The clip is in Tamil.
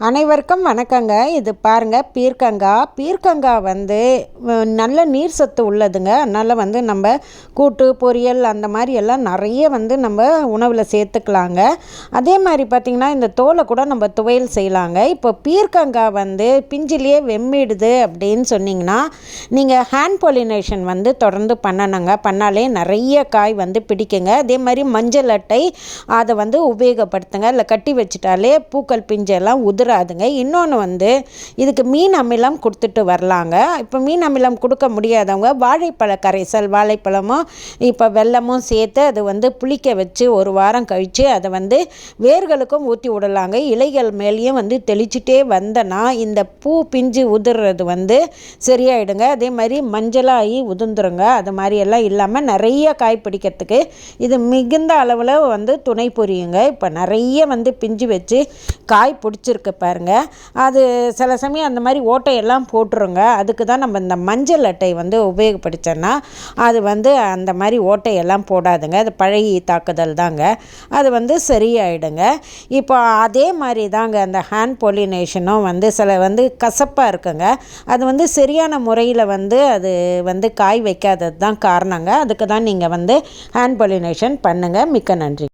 அனைவருக்கும் வணக்கங்க. இது பாருங்கள் பீர்க்கங்காய் பீர்க்கங்காய் வந்து நல்ல நீர் சத்து உள்ளதுங்க. அதனால் வந்து நம்ம கூட்டு பொரியல் அந்த மாதிரி எல்லாம் நிறைய வந்து நம்ம உணவில் சேர்த்துக்கலாங்க. அதே மாதிரி பார்த்திங்கன்னா இந்த தோலை கூட நம்ம துவையல் செய்யலாங்க. இப்போ பீர்க்கங்காய் வந்து பிஞ்சிலேயே வெம்மிடுது அப்படின்னு சொன்னிங்கன்னா நீங்கள் ஹேண்ட் பாலினேஷன் வந்து தொடர்ந்து பண்ணணுங்க. பண்ணாலே நிறைய காய் வந்து பிடிக்குங்க. அதே மாதிரி மஞ்சள் அட்டை அதை வந்து உபயோகப்படுத்துங்க. இல்லை கட்டி வச்சுட்டாலே பூக்கள் பிஞ்செல்லாம் உதிர வந்துடாதுங்க இன்னொன்று வந்து இதுக்கு மீன் அமிலம் கொடுத்துட்டு வரலாங்க. இப்போ மீன் அமிலம் கொடுக்க முடியாதவங்க வாழைப்பழ கரைசல் வாழைப்பழமும் இப்போ வெள்ளமும் சேர்த்து அது வந்து புளிக்க வச்சு ஒரு வாரம் கழித்து அதை வந்து வேர்களுக்கும் ஊற்றி விடலாங்க. இலைகள் மேலேயும் வந்து தெளிச்சிட்டே வந்தனா இந்த பூ பிஞ்சு உதிர்றது வந்து சரியாயிடுங்க. அதே மாதிரி மஞ்சளாகி உதிர்ந்துருங்க. அது மாதிரியெல்லாம் இல்லாமல் நிறைய காய் பிடிக்கிறதுக்கு இது மிகுந்த அளவில் வந்து துணை புரியுங்க. இப்போ நிறைய வந்து பிஞ்சு வச்சு காய் பிடிச்சிருக்கு. பாருங்கள் அது சில சமயம் அந்த மாதிரி ஓட்டையெல்லாம் போட்டுருங்க. அதுக்கு தான் நம்ம இந்த மஞ்சள் அட்டை வந்து உபயோகப்படுத்தோன்னா அது வந்து அந்த மாதிரி ஓட்டையெல்லாம் போடாதுங்க. அது பழகி தாக்குதல் தாங்க. அது வந்து சரியாயிடுங்க. இப்போ அதே மாதிரி தாங்க அந்த ஹேண்ட் பொலினேஷனும் வந்து சில வந்து கசப்பாக இருக்குங்க. அது வந்து சரியான முறையில் வந்து அது வந்து காய் வைக்காதது தான் காரணங்க. அதுக்கு தான் நீங்கள் வந்து ஹேண்ட் பொலினேஷன் பண்ணுங்கள் மிக்க நன்றி.